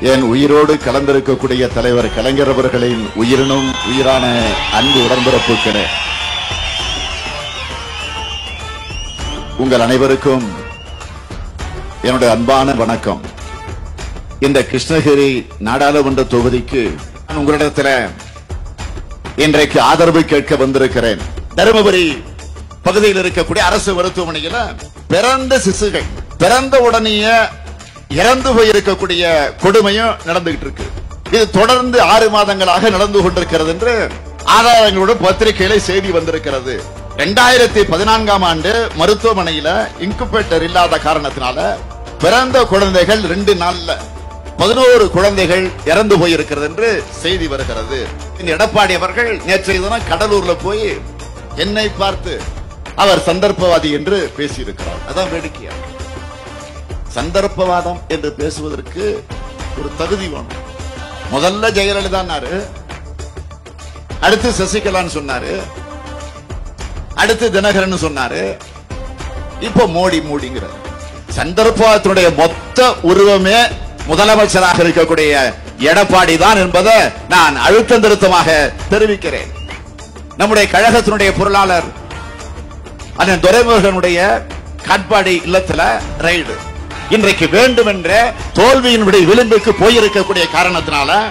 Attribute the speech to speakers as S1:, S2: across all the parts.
S1: என் உயிரோடு கலந்திருக்கக்கூடிய தலைவர் கலைஞர் அவர்களின் உயிரினும் உயிரான அன்பு உடன்பிறப்புகளே உங்கள் அனைவருக்கும் என்னுடைய அன்பான வணக்கம். இந்த கிருஷ்ணகிரி நாடாளுமன்ற தொகுதிக்கு நான் உங்களிடத்தில் இன்றைக்கு ஆதரவு கேட்க வந்திருக்கிறேன். தருமபுரி பகுதியில் இருக்கக்கூடிய அரசு மருத்துவமனையில் பிறந்த சிசுகள் பிறந்த உடனேயே இறந்து போயிருக்கக்கூடிய கொடுமையும் நடந்துகிட்டு இருக்கு. இது தொடர்ந்து ஆறு மாதங்களாக நடந்து கொண்டிருக்கிறது என்று ஆதாரங்களோடு பத்திரிகையில செய்தி வந்திருக்கிறது. ரெண்டாயிரத்தி பதினான்காம் ஆண்டு மருத்துவமனையில இன்குபேட்டர் இல்லாத காரணத்தினால பிறந்த குழந்தைகள் ரெண்டு நாள்ல பதினோரு குழந்தைகள் இறந்து போயிருக்கிறது என்று செய்தி வருகிறது. எடப்பாடி அவர்கள் நேற்றைய தினம் கடலூர்ல போய் என்னை பார்த்து அவர் சந்தர்ப்பவாதி என்று பேசியிருக்கிறார். அதான் வேடிக்கையா? சந்தர்ப்பவாதம் என்று பேசுவதற்கு ஒரு தகுதி வேணும். முதல்ல ஜெயலலிதான்னாரு. அடுத்து சசிகலான்னு சொன்னாரு. அடுத்து தினகரன் சொன்னாரு. இப்போ மோடி மோடிங்கிற சந்தர்ப்பத்தினுடைய மொத்த உருவமே முதலமைச்சராக இருக்கக்கூடிய எடப்பாடி தான் என்பதை நான் அழுத்தம் திருத்தமாக தெரிவிக்கிறேன். நம்முடைய கழகத்தினுடைய பொருளாளர் அண்ணன் துரைமுருகனுடைய காட்பாடி இல்லத்துல ரைடு. இன்றைக்கு வேண்டுமென்ற தோல்வியினுடைய விளிம்புக்கு போயிருக்கக்கூடிய காரணத்தினால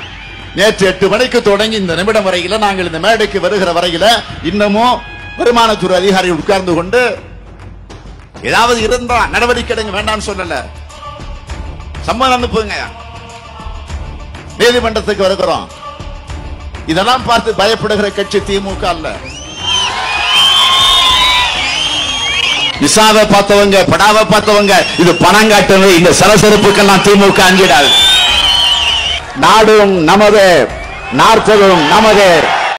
S1: நேற்று எட்டு மணிக்கு தொடங்கி இந்த நிமிடம் வரையில நாங்கள் இந்த மேடைக்கு வருகிற வரையில இன்னமும் வருமானத்துறை அதிகாரிகள் உட்கார்ந்து கொண்டு ஏதாவது இருந்தா நடவடிக்கை எடுங்க வேண்டாம்னு சொல்லல. சம்மதம் அனுப்புங்க. நீதிமன்றத்துக்கு வருகிறோம். இதெல்லாம் பார்த்து பயப்படுகிற கட்சி திமுக அல்ல. விசாவை பார்த்தவங்க படாவை பார்த்தவங்க இது பணம் காட்டுங்க இந்த சலசலப்புக்கெல்லாம் திமுக அஞ்சிடாது. நாடும் நமது நாற்பதும் நமது.